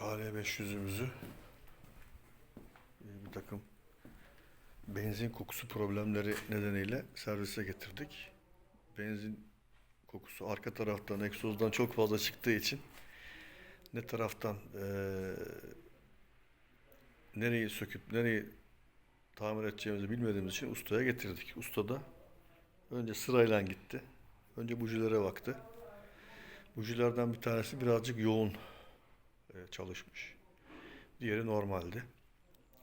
KL500'ümüzü e, bir takım benzin kokusu problemleri nedeniyle servise getirdik. Benzin kokusu arka taraftan egzozdan çok fazla çıktığı için ne taraftan e, nereyi söküp nereyi tamir edeceğimizi bilmediğimiz için ustaya getirdik. Usta da önce sırayla gitti. Önce bujilere baktı. Bujilerden bir tanesi birazcık yoğun çalışmış. Diğeri normaldi.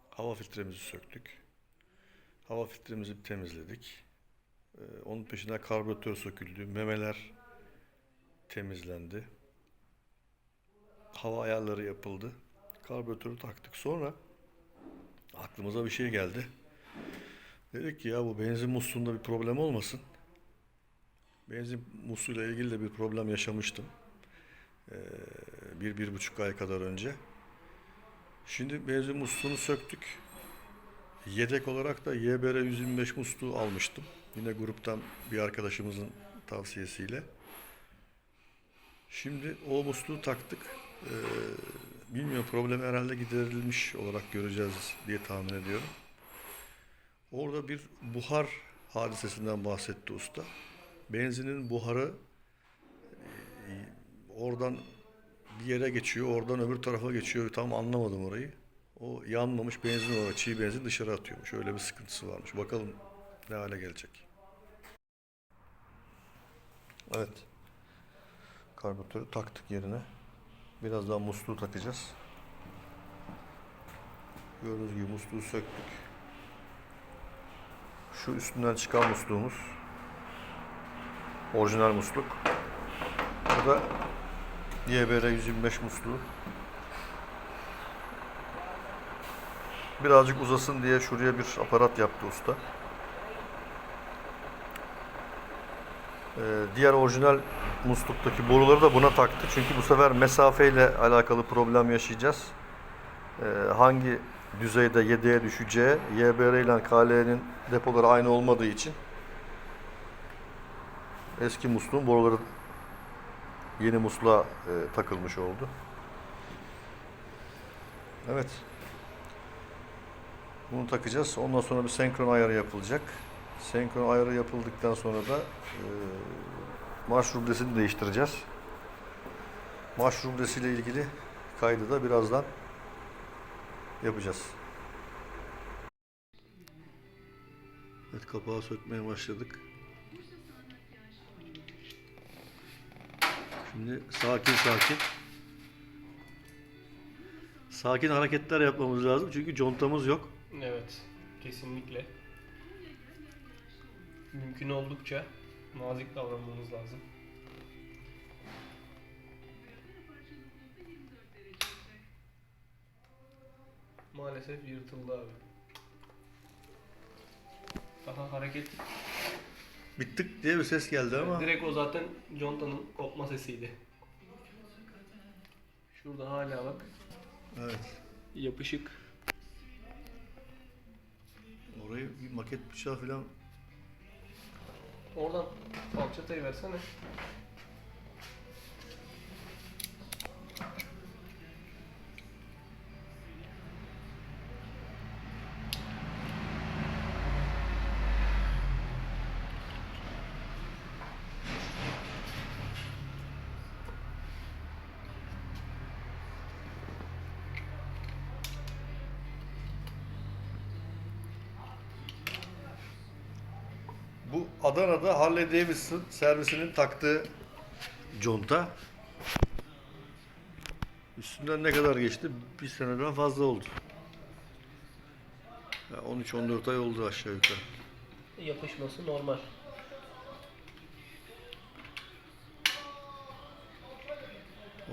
Hava filtremizi söktük. Hava filtremizi temizledik. E, Onun peşinden karbüratör söküldü. Memeler temizlendi. Hava ayarları yapıldı. Karbüratörü taktık. Sonra aklımıza bir şey geldi. Dedik ki ya bu benzin musluğunda bir problem olmasın. Benzin musluğuyla ilgili de bir problem yaşamıştım. Ee, bir, bir buçuk ay kadar önce. Şimdi benzin musluğunu söktük. Yedek olarak da YBR 125 musluğu almıştım. Yine gruptan bir arkadaşımızın tavsiyesiyle. Şimdi o musluğu taktık. Ee, bilmiyorum problem herhalde giderilmiş olarak göreceğiz diye tahmin ediyorum. Orada bir buhar hadisesinden bahsetti usta. Benzinin buharı oradan bir yere geçiyor, oradan öbür tarafa geçiyor. Tam anlamadım orayı. O yanmamış benzin olarak çiğ benzin dışarı atıyormuş. Öyle bir sıkıntısı varmış. Bakalım ne hale gelecek. Evet. Karbüratörü taktık yerine. Birazdan musluğu takacağız. Gördüğünüz gibi musluğu söktük. Şu üstünden çıkan musluğumuz. Orijinal musluk. Bu da YBR 125 musluğu. Birazcık uzasın diye şuraya bir aparat yaptı usta. Ee, diğer orijinal musluktaki boruları da buna taktı. Çünkü bu sefer mesafeyle alakalı problem yaşayacağız. Ee, hangi düzeyde yedeğe düşeceği, YBR ile KL'nin depoları aynı olmadığı için eski musluğun boruları yeni musluğa e, takılmış oldu. Evet. Bunu takacağız. Ondan sonra bir senkron ayarı yapılacak. Senkron ayarı yapıldıktan sonra da e, marş rublesini değiştireceğiz. Marş rublesiyle ilgili kaydı da birazdan yapacağız. Evet kapağı sökmeye başladık. Şimdi sakin sakin sakin hareketler yapmamız lazım çünkü contamız yok. Evet, kesinlikle. Mümkün oldukça nazik davranmamız lazım. Maalesef yırtıldı abi. Aha hareket. Bittik diye bir ses geldi ama Direkt o zaten contanın kopma sesiydi. Şurada hala bak evet. yapışık. Orayı bir maket bıçağı falan Oradan falçatayı versene. Bu Adana'da Harley Davidson servisinin taktığı conta. Üstünden ne kadar geçti? Bir seneden fazla oldu. Ya 13-14 ay oldu aşağı yukarı. Yapışması normal.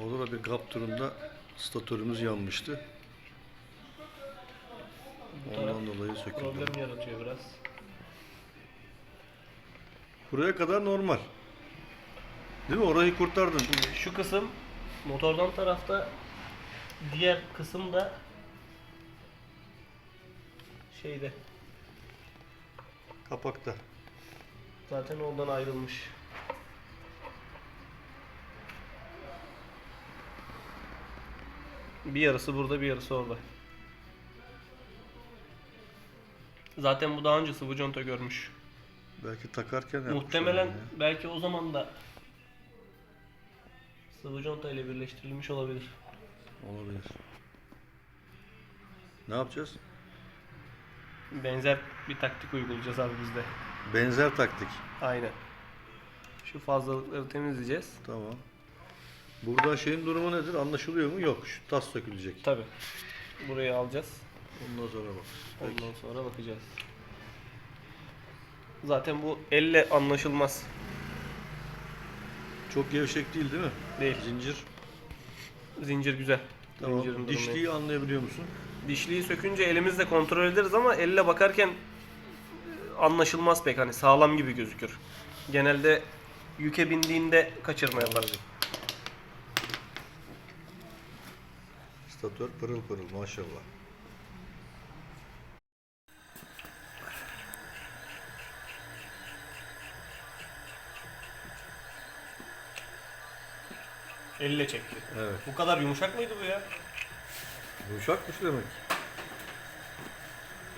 Orada da bir GAP turunda statörümüz yanmıştı. Ondan dolayı söküldü. problem yaratıyor biraz. Buraya kadar normal. Değil mi? Orayı kurtardın. Şu kısım motordan tarafta diğer kısım da şeyde Kapakta. zaten oradan ayrılmış. Bir yarısı burada, bir yarısı orada. Zaten bu daha önce sıvı conta görmüş. Belki takarken Muhtemelen ya. belki o zaman da sıvı conta ile birleştirilmiş olabilir. Olabilir. Ne yapacağız? Benzer bir taktik uygulayacağız abi biz de. Benzer taktik. Aynen. Şu fazlalıkları temizleyeceğiz. Tamam. Burada şeyin durumu nedir? Anlaşılıyor mu? Yok. Şu tas sökülecek. Tabi. Burayı alacağız. Ondan sonra bak. Ondan sonra bakacağız. Zaten bu elle anlaşılmaz. Çok gevşek değil değil mi? Değil. Zincir. Zincir güzel. Tamam. Zincirin. Dişliği anlayabiliyor musun? Dişliği sökünce elimizle kontrol ederiz ama elle bakarken e, anlaşılmaz pek hani sağlam gibi gözükür. Genelde yüke bindiğinde kaçırma yapar. Statör pırıl pırıl maşallah. Elle çekti. Evet. Bu kadar yumuşak mıydı bu ya? Yumuşakmış demek.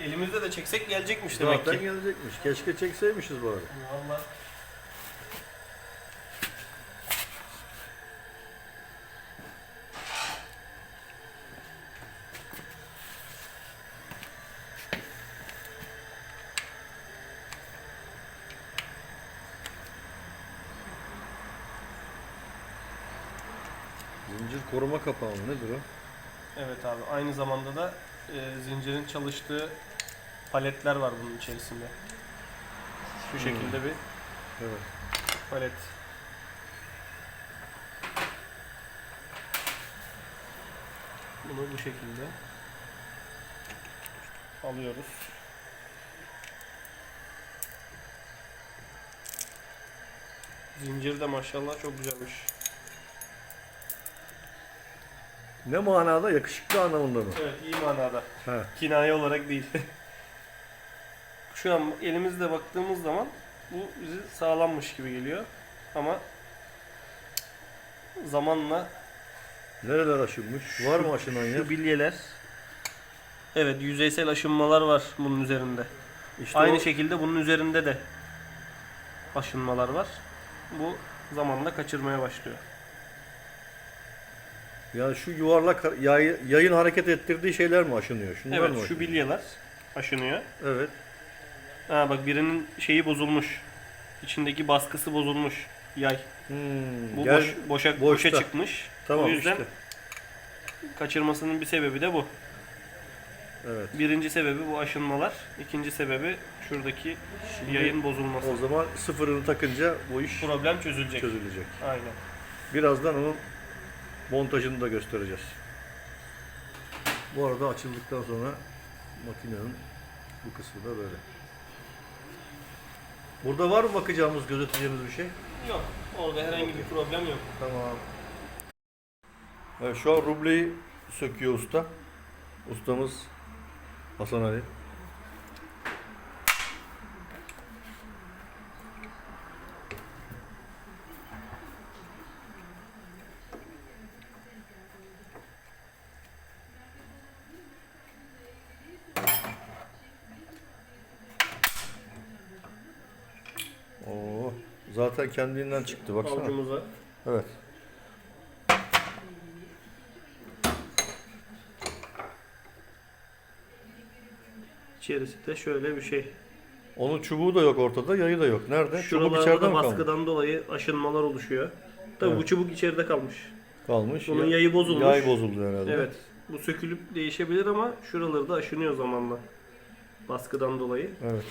Elimizde de çeksek gelecekmiş demek Zaten ki. gelecekmiş. Keşke çekseymişiz bu arada. Vallahi. Zincir koruma kapağı mı? Nedir o? Evet abi aynı zamanda da e, zincirin çalıştığı paletler var bunun içerisinde. Şu şekilde bir Evet. palet. Bunu bu şekilde alıyoruz. Zincir de maşallah çok güzelmiş. Ne manada? Yakışıklı anlamında mı? Evet iyi manada. He. Kinaye olarak değil. Şu an elimizle baktığımız zaman bu bizi sağlammış gibi geliyor. Ama zamanla Nereler aşınmış? Var mı aşınan yer? şu bilyeler Evet yüzeysel aşınmalar var bunun üzerinde. İşte Aynı o- şekilde bunun üzerinde de aşınmalar var. Bu zamanla kaçırmaya başlıyor. Yani şu yuvarlak yay, yayın hareket ettirdiği şeyler mi aşınıyor? Şunlar mı Evet şu aşınıyor? bilyeler aşınıyor. Evet. Ha bak birinin şeyi bozulmuş. İçindeki baskısı bozulmuş. Yay. Hmm, Bu gel- boş, boşa, boşta. boşa çıkmış. Tamam o yüzden işte. kaçırmasının bir sebebi de bu. Evet. Birinci sebebi bu aşınmalar. İkinci sebebi şuradaki yayın bozulması. O zaman sıfırını takınca bu iş Problem çözülecek. çözülecek. Aynen. Birazdan onun montajını da göstereceğiz. Bu arada açıldıktan sonra makinenin bu kısmı da böyle. Burada var mı bakacağımız, gözeteceğimiz bir şey? Yok. Orada herhangi bir problem yok. Tamam. Evet, şu an rubleyi söküyor usta. Ustamız Hasan Ali. Oo, zaten kendinden çıktı baksana. Avucumuza Evet. içerisi de şöyle bir şey. Onun çubuğu da yok ortada, yayı da yok. Nerede? Çubuk Şuralarda içeride da mi kalmış? baskıdan dolayı aşınmalar oluşuyor. Tabii Evet. bu çubuk içeride kalmış. Kalmış. Bunun Ya- yayı bozulmuş. Yay bozuldu herhalde. Evet. Bu sökülüp değişebilir ama şuraları da aşınıyor zamanla. Baskıdan dolayı. Evet.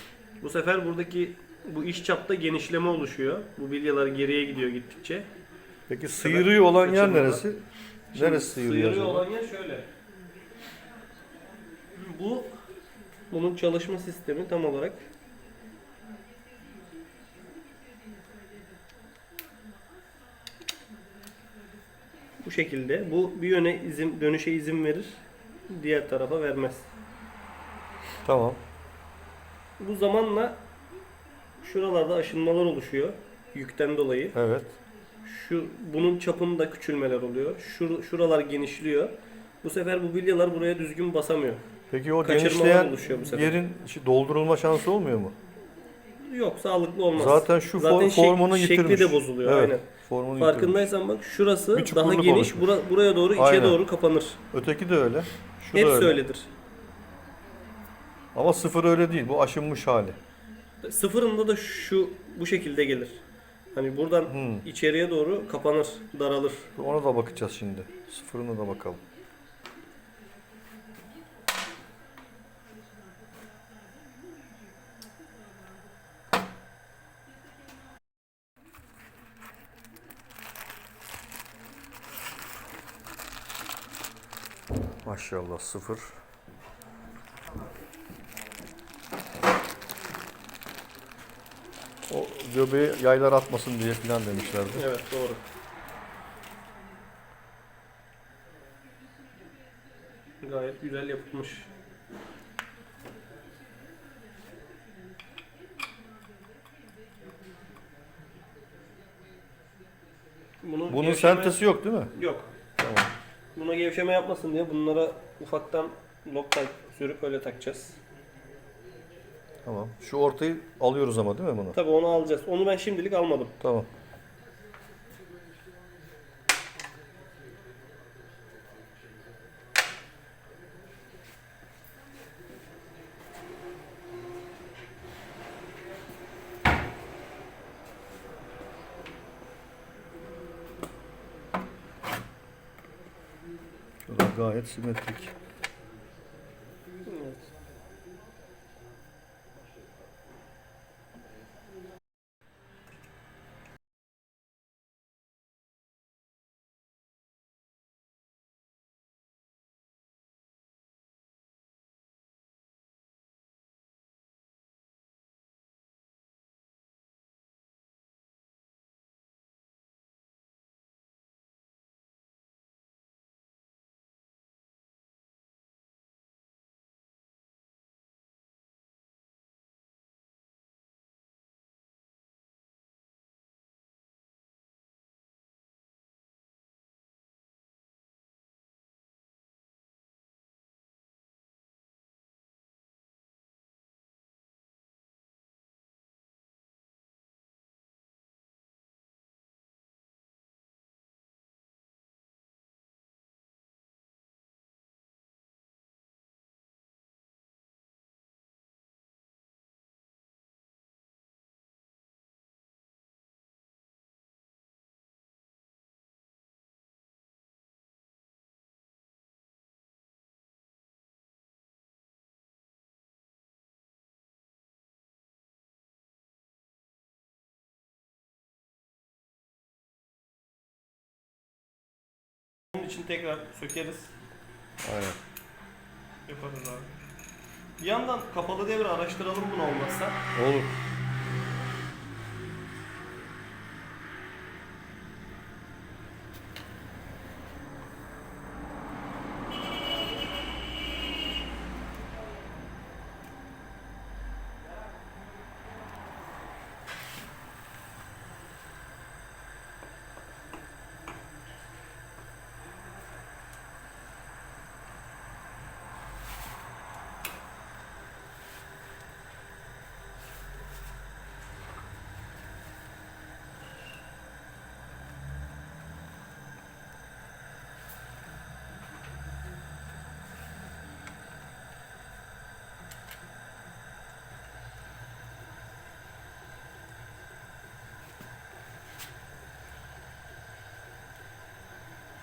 Bu sefer buradaki bu iç çapta genişleme oluşuyor. Bu bilyalar geriye gidiyor gittikçe. Peki sıyırıyor olan yer Kaçırmadan. neresi? neresi sıyırıyor acaba? olan yer şöyle. Bu bunun çalışma sistemi tam olarak bu şekilde. Bu bir yöne izin dönüşe izin verir. Diğer tarafa vermez. Tamam. Bu zamanla şuralarda aşınmalar oluşuyor yükten dolayı. Evet. Şu bunun çapında küçülmeler oluyor. Şur, şuralar genişliyor Bu sefer bu bilyalar buraya düzgün basamıyor. Peki o Kaçırmalar genişleyen oluşuyor bu sefer. yerin doldurulma şansı olmuyor mu? Yok sağlıklı olmaz. Zaten şu Zaten for- şek- formunu şekli yitirmiş. de bozuluyor Evet, aynen. Formunu yitirmiş. Farkındaysan bak şurası Bir daha çukurluk geniş oluşmuş. bura- buraya doğru içe Aynen. doğru kapanır. Öteki de öyle. Şu Hepsi da öyle. öyledir. Ama sıfır öyle değil. Bu aşınmış hali. Sıfırında da şu bu şekilde gelir. Hani buradan Hmm. içeriye doğru kapanır, daralır. Ona da bakacağız şimdi. Sıfırına da bakalım. Maşallah sıfır. O göbeği yaylar atmasın diye filan demişlerdi. Evet doğru. Gayet güzel yapılmış. Bunu Bunun gevşeme- sentesi yok değil mi? yok. Tamam. Buna gevşeme yapmasın diye bunlara ufaktan Loctite sürüp öyle takacağız. Tamam. Şu ortayı alıyoruz ama değil mi bunu? Tabii onu alacağız. Onu ben şimdilik almadım. Tamam. Şurada gayet simetrik. Bunun için tekrar sökeriz. Aynen. Yaparız abi. Bir yandan kapalı devre araştıralım bunu olmazsa. Olur.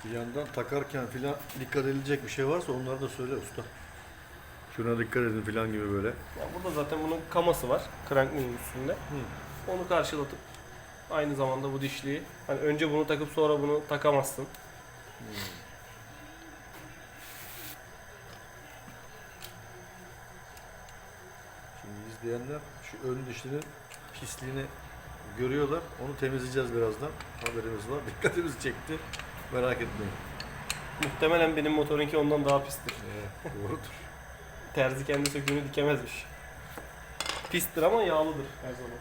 Bir yandan takarken filan dikkat edilecek bir şey varsa onları da söyle usta. Şuna dikkat edin filan gibi böyle. Ya burada zaten bunun kaması var. Crankman'in üstünde. Onu karşılatıp aynı zamanda bu dişliği hani önce bunu takıp sonra bunu takamazsın. Şimdi izleyenler şu ön dişinin pisliğini görüyorlar. Onu temizleyeceğiz birazdan. Haberimiz var. Dikkatimizi çekti. Merak etmeyin. Muhtemelen benim motorunki ondan daha pistir. Evet, doğrudur. Terzi kendi söküğünü dikemezmiş. Pistir ama yağlıdır her zaman.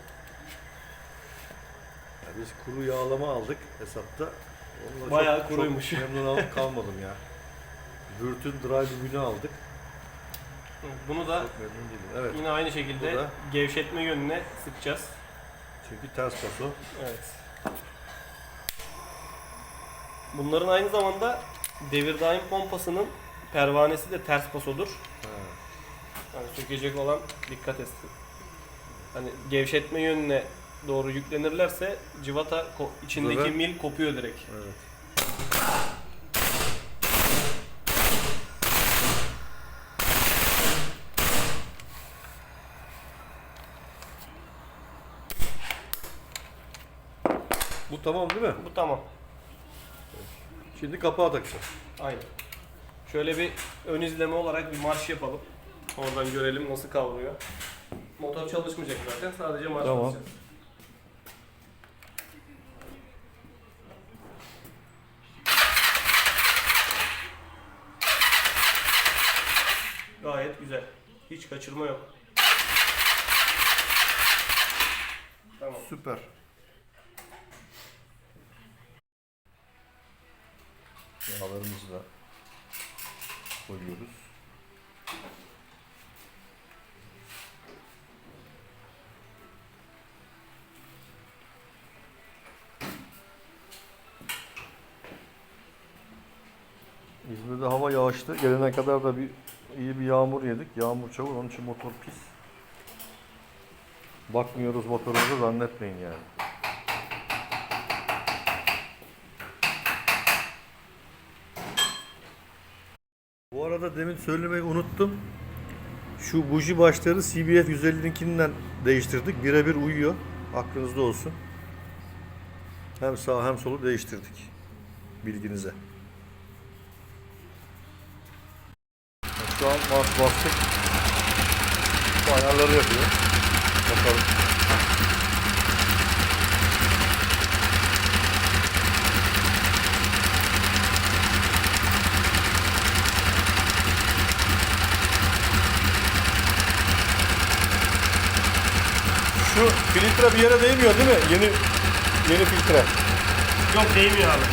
Ya biz kuru yağlama aldık hesapta. Onunla Bayağı çok, kuruymuş. Çok memnun al- kalmadım ya. Virtün Drive bugünü aldık. Bunu da Çok memnun değilim. Evet. yine aynı şekilde Bu da- gevşetme yönüne sıkacağız. Çünkü ters paso. Evet. Bunların aynı zamanda devir daim pompasının pervanesi de ters pasodur. Yani sökecek olan dikkat etsin. Hani gevşetme yönüne doğru yüklenirlerse civata ko- içindeki Evet. mil kopuyor direkt. Evet. Bu tamam değil mi? Bu tamam. Şimdi kapağı takacağız. Aynen. Şöyle bir ön izleme olarak bir marş yapalım. Oradan görelim nasıl kavruyor. Motor çalışmayacak zaten. Sadece marş Tamam. basacağız. Gayet güzel. Hiç kaçırma yok. Tamam. Süper. Yağlarımızı da koyuyoruz. İzmir'de hava yağışlı. Gelene kadar da bir iyi bir yağmur yedik. Yağmur çabuk onun için motor pis. Bakmıyoruz motorumuza zannetmeyin yani. Arada demin söylemeyi unuttum. Şu buji başları CBF 150'ninkinden değiştirdik. Birebir uyuyor. Aklınızda olsun. Hem sağ hem solu değiştirdik. Bilginize. Şu an bas bastık. Bu ayarları yapıyor. Bakalım. Filtre bir yere değmiyor değil mi? Yeni yeni filtre. Yok değmiyor abi.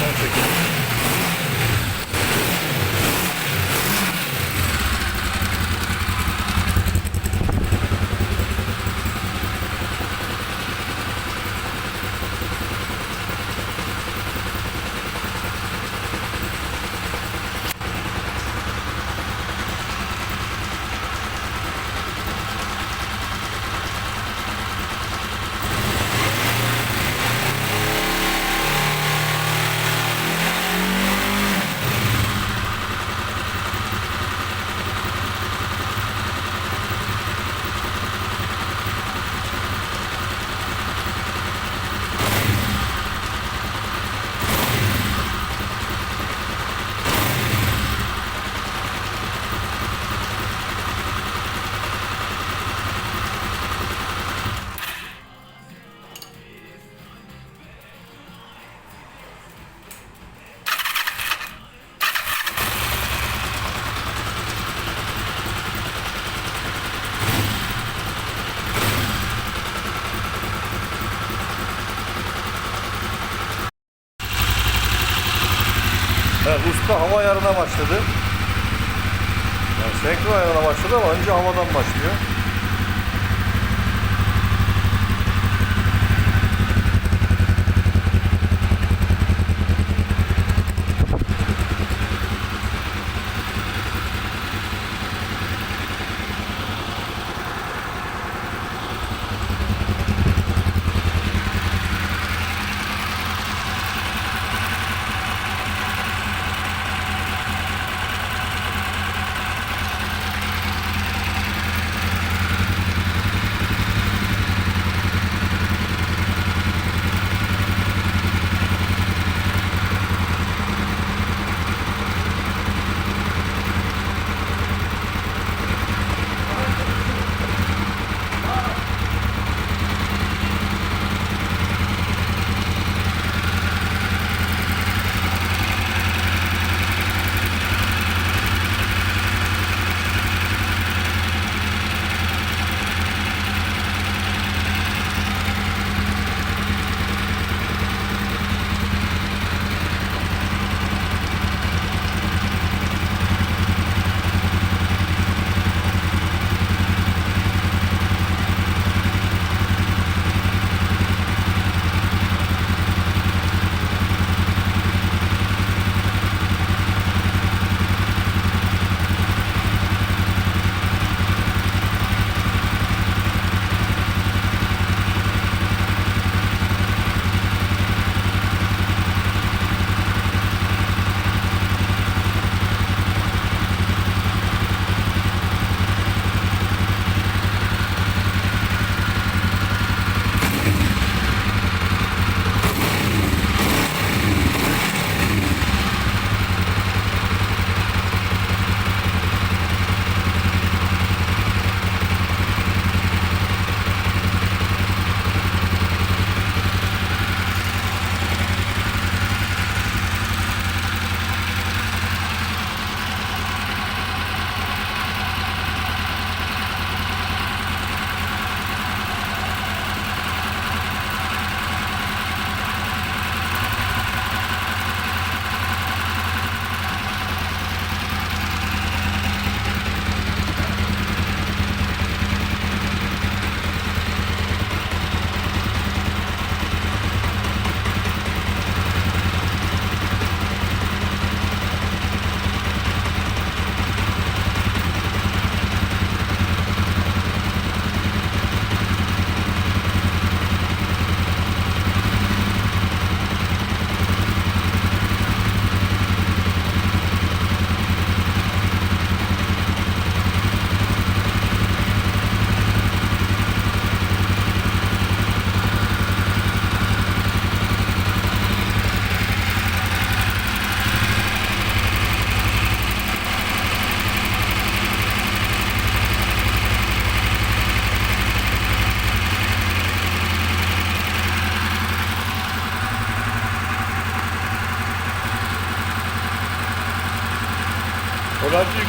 Sen çekin. Evet, usta hava ayarına başladı. Yani senkron ayarına başladı ama önce havadan başlıyor.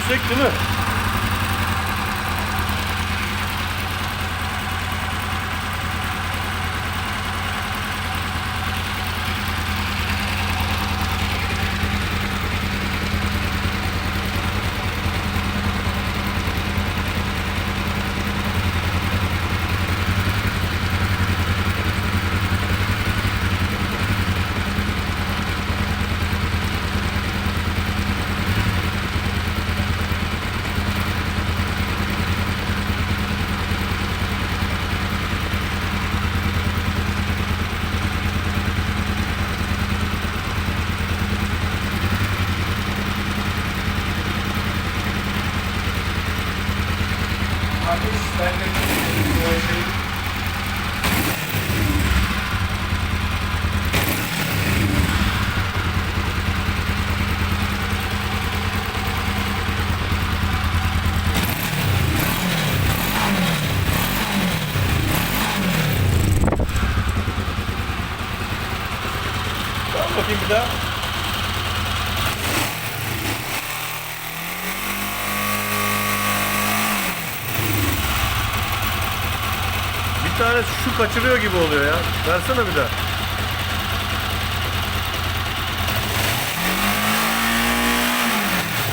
Yüksek değil mi? Ateş ben de bu şey Tamam bakayım bir daha. Bir şu kaçırıyor gibi oluyor ya. Versene bir daha.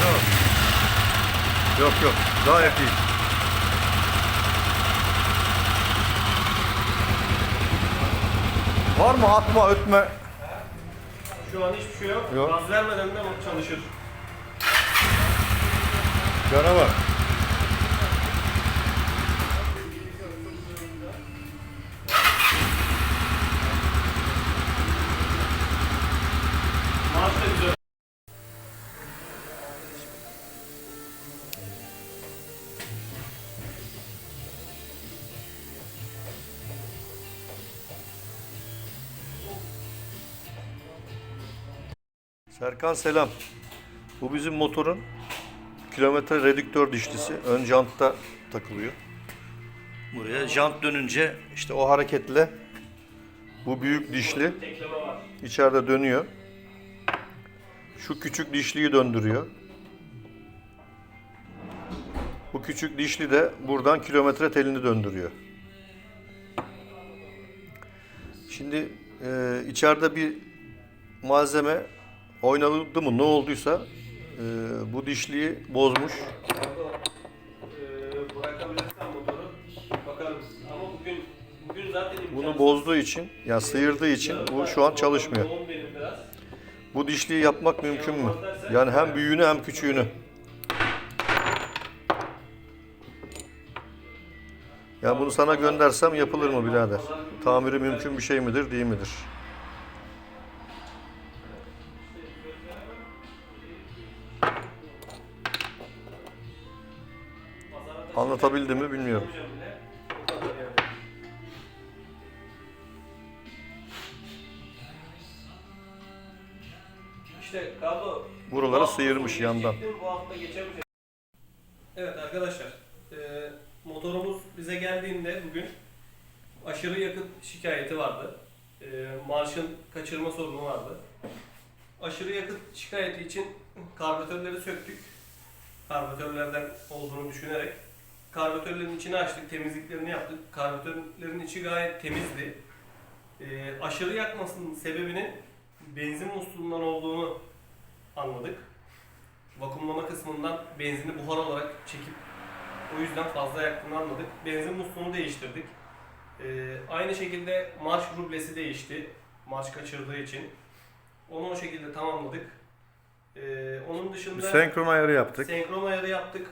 Yok. Yok yok. Gayet iyi. Var mı atma ötme? Şu an hiçbir şey yok. Yok. Gaz vermeden de çalışır. Canavar. Serkan selam. Bu bizim motorun kilometre redüktör dişlisi. Ön jantta takılıyor. Buraya jant dönünce işte o hareketle bu büyük dişli içeride dönüyor. Şu küçük dişliyi döndürüyor. Bu küçük dişli de buradan kilometre telini döndürüyor. Şimdi e, içeride bir malzeme oynadı mı ne olduysa e, bu dişliyi bozmuş. Bunu bozduğu için, ya sıyırdığı için bu şu an çalışmıyor. Bu dişliyi yapmak mümkün mü? Yani hem büyüğünü hem küçüğünü. Ya bunu sana göndersem yapılır mı birader? Tamiri mümkün bir şey midir, değil midir? Anlatabildim mi bilmiyorum. İşte kablo Buraları bu sıyırmış yandan. Bu hafta. Evet arkadaşlar, e, motorumuz bize geldiğinde bugün aşırı yakıt şikayeti vardı. E, marşın kaçırma sorunu vardı. Aşırı yakıt şikayeti için karbüratörleri söktük. Karbüratörlerden olduğunu düşünerek karbüratörlerin içini açtık, temizliklerini yaptık. Karbüratörlerin içi gayet temizdi. E, aşırı yakmasının sebebinin benzin musluğundan olduğunu anladık. Vakumlama kısmından benzini buhar olarak çekip o yüzden fazla yaktığını anladık. Benzin musluğunu değiştirdik. Ee, aynı şekilde marş rublesi değişti. Marş kaçırdığı için. Onu o şekilde tamamladık. Ee, onun dışında senkron ayarı yaptık. senkron ayarı yaptık.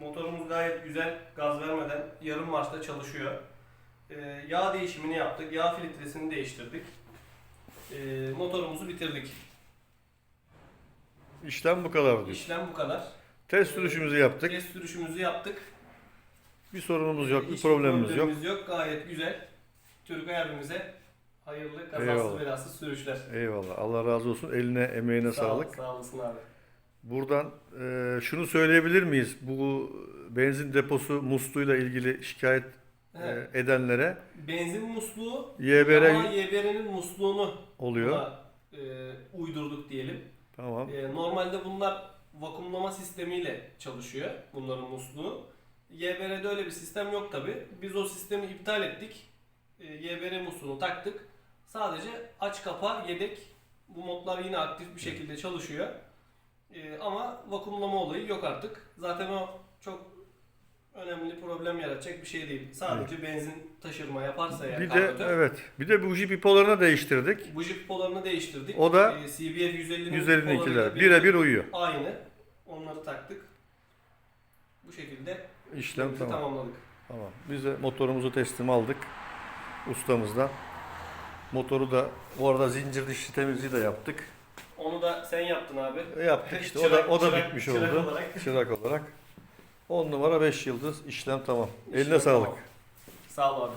Motorumuz gayet güzel, gaz vermeden yarım marşta çalışıyor. Ee, yağ değişimini yaptık, yağ filtresini değiştirdik. Ee, motorumuzu bitirdik. İşlem bu kadar diyor. İşlem bu kadar. Test sürüşümüzü yaptık. Test sürüşümüzü yaptık. Bir sorunumuz yok, bir Hiç problemimiz yok. problemimiz yok. Gayet güzel. Turgay abimize hayırlı, kazasız Eyvallah. belasız sürüşler. Eyvallah. Allah razı olsun. Eline, emeğine Sağ ol, sağlık. Sağ olasın abi. Buradan e, şunu söyleyebilir miyiz? Bu benzin deposu musluğuyla ilgili şikayet Evet. e, edenlere Benzin musluğu YBR ama YBR'nin musluğunu oluyor. buna, e, uydurduk diyelim. Tamam. E, normalde bunlar vakumlama sistemiyle çalışıyor bunların musluğu. YBR'de öyle bir sistem yok tabi. Biz o sistemi iptal ettik. E, YBR musluğunu taktık. Sadece aç kapa yedek. Bu modlar yine aktif bir şekilde çalışıyor. E, ama vakumlama olayı yok artık. Zaten o çok önemli problem yaratacak bir şey değil. Sadece benzin taşırma yaparsa eğer Bir de karbüratör. evet. Bir de buji pipolarını değiştirdik. Buji pipolarını değiştirdik. O da Ee, CBF 150'nin 152'ler. pipolarıyla Birebir uyuyor. Aynı. Onları taktık. Bu şekilde İşlem tamam. tamamladık. Tamam. Biz de motorumuzu teslim aldık ustamızdan. Motoru da bu arada zincir dişli temizliği de yaptık. Onu da sen yaptın abi. Yaptık işte. o Çırak- da o da çırak- bitmiş çırak oldu. olarak. Çırak olarak. 10 numara 5 yıldız işlem tamam. Eline İşlem sağlık. tamam. Sağ ol abi.